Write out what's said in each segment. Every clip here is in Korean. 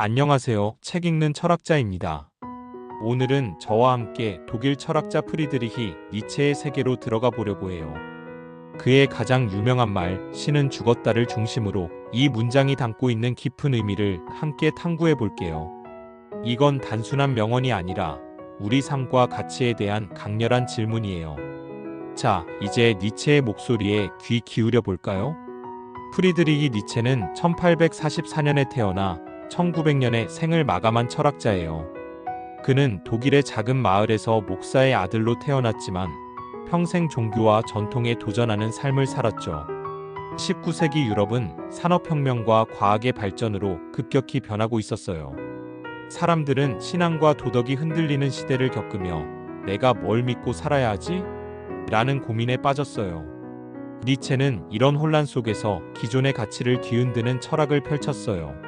안녕하세요. 책 읽는 철학자입니다. 오늘은 저와 함께 독일 철학자 프리드리히 니체의 세계로 들어가 보려고 해요. 그의 가장 유명한 말, 신은 죽었다를 중심으로 이 문장이 담고 있는 깊은 의미를 함께 탐구해 볼게요. 이건 단순한 명언이 아니라 우리 삶과 가치에 대한 강렬한 질문이에요. 자, 이제 니체의 목소리에 귀 기울여 볼까요? 프리드리히 니체는 1844년에 태어나 1900년에 생을 마감한 철학자예요. 그는 독일의 작은 마을에서 목사의 아들로 태어났지만 평생 종교와 전통에 도전하는 삶을 살았죠. 19세기 유럽은 산업혁명과 과학의 발전으로 급격히 변하고 있었어요. 사람들은 신앙과 도덕이 흔들리는 시대를 겪으며 내가 뭘 믿고 살아야 하지? 라는 고민에 빠졌어요. 니체는 이런 혼란 속에서 기존의 가치를 뒤흔드는 철학을 펼쳤어요.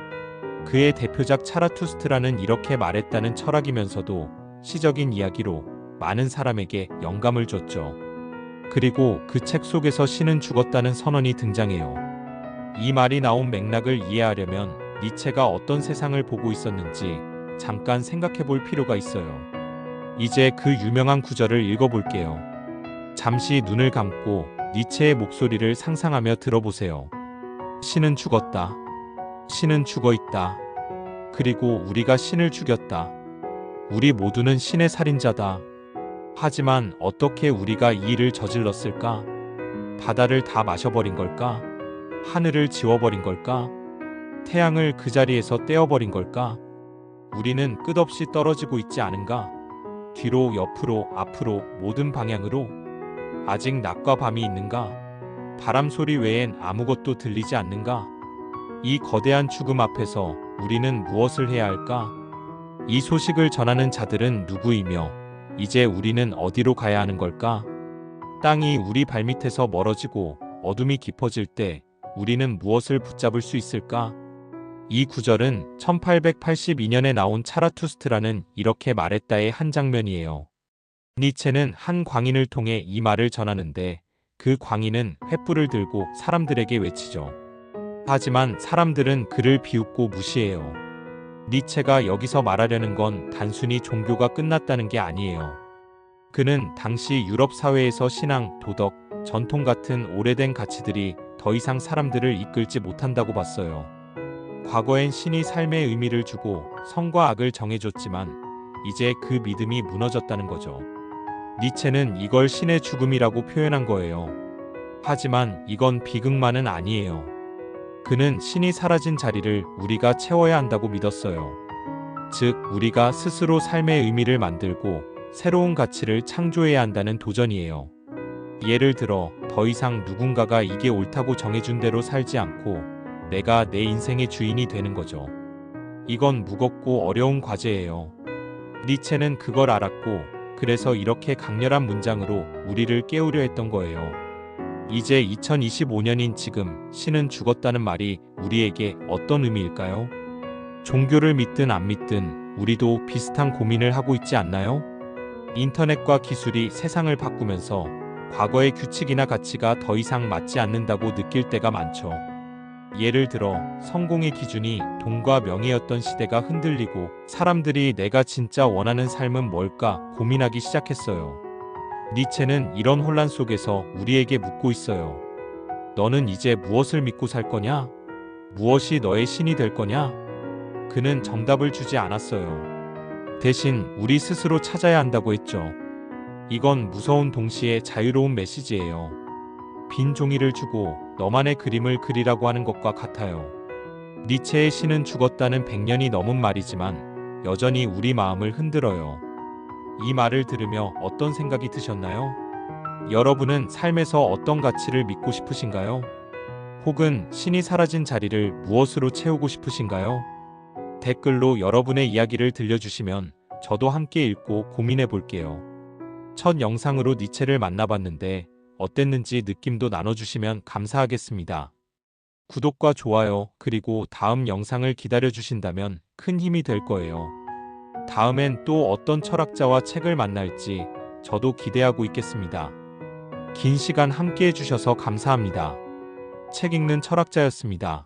그의 대표작 차라투스트라는 이렇게 말했다는 철학이면서도 시적인 이야기로 많은 사람에게 영감을 줬죠. 그리고 그 책 속에서 신은 죽었다는 선언이 등장해요. 이 말이 나온 맥락을 이해하려면 니체가 어떤 세상을 보고 있었는지 잠깐 생각해 볼 필요가 있어요. 이제 그 유명한 구절을 읽어볼게요. 잠시 눈을 감고 니체의 목소리를 상상하며 들어보세요. 신은 죽었다. 신은 죽어 있다. 그리고 우리가 신을 죽였다. 우리 모두는 신의 살인자다. 하지만 어떻게 우리가 이 일을 저질렀을까? 바다를 다 마셔버린 걸까? 하늘을 지워버린 걸까? 태양을 그 자리에서 떼어버린 걸까? 우리는 끝없이 떨어지고 있지 않은가? 뒤로, 옆으로, 앞으로, 모든 방향으로? 아직 낮과 밤이 있는가? 바람 소리 외엔 아무것도 들리지 않는가? 이 거대한 죽음 앞에서 우리는 무엇을 해야 할까? 이 소식을 전하는 자들은 누구이며 이제 우리는 어디로 가야 하는 걸까? 땅이 우리 발밑에서 멀어지고 어둠이 깊어질 때 우리는 무엇을 붙잡을 수 있을까? 이 구절은 1882년에 나온 차라투스트라는 이렇게 말했다의 한 장면이에요. 니체는 한 광인을 통해 이 말을 전하는데 그 광인은 횃불을 들고 사람들에게 외치죠. 하지만 사람들은 그를 비웃고 무시해요. 니체가 여기서 말하려는 건 단순히 종교가 끝났다는 게 아니에요. 그는 당시 유럽 사회에서 신앙, 도덕, 전통 같은 오래된 가치들이 더 이상 사람들을 이끌지 못한다고 봤어요. 과거엔 신이 삶의 의미를 주고 성과 악을 정해줬지만 이제 그 믿음이 무너졌다는 거죠. 니체는 이걸 신의 죽음이라고 표현한 거예요. 하지만 이건 비극만은 아니에요. 그는 신이 사라진 자리를 우리가 채워야 한다고 믿었어요. 즉, 우리가 스스로 삶의 의미를 만들고 새로운 가치를 창조해야 한다는 도전이에요. 예를 들어, 더 이상 누군가가 이게 옳다고 정해준 대로 살지 않고 내가 내 인생의 주인이 되는 거죠. 이건 무겁고 어려운 과제예요. 니체는 그걸 알았고, 그래서 이렇게 강렬한 문장으로 우리를 깨우려 했던 거예요. 이제 2025년인 지금 신은 죽었다는 말이 우리에게 어떤 의미일까요? 종교를 믿든 안 믿든 우리도 비슷한 고민을 하고 있지 않나요? 인터넷과 기술이 세상을 바꾸면서 과거의 규칙이나 가치가 더 이상 맞지 않는다고 느낄 때가 많죠. 예를 들어 성공의 기준이 돈과 명예였던 시대가 흔들리고 사람들이 내가 진짜 원하는 삶은 뭘까 고민하기 시작했어요. 니체는 이런 혼란 속에서 우리에게 묻고 있어요. 너는 이제 무엇을 믿고 살 거냐? 무엇이 너의 신이 될 거냐? 그는 정답을 주지 않았어요. 대신 우리 스스로 찾아야 한다고 했죠. 이건 무서운 동시에 자유로운 메시지예요. 빈 종이를 주고 너만의 그림을 그리라고 하는 것과 같아요. 니체의 신은 죽었다는 100년이 넘은 말이지만 여전히 우리 마음을 흔들어요. 이 말을 들으며 어떤 생각이 드셨나요? 여러분은 삶에서 어떤 가치를 믿고 싶으신가요? 혹은 신이 사라진 자리를 무엇으로 채우고 싶으신가요? 댓글로 여러분의 이야기를 들려주시면 저도 함께 읽고 고민해 볼게요. 첫 영상으로 니체를 만나봤는데 어땠는지 느낌도 나눠주시면 감사하겠습니다. 구독과 좋아요, 그리고 다음 영상을 기다려주신다면 큰 힘이 될 거예요. 다음엔 또 어떤 철학자와 책을 만날지 저도 기대하고 있겠습니다. 긴 시간 함께 해주셔서 감사합니다. 책 읽는 철학자였습니다.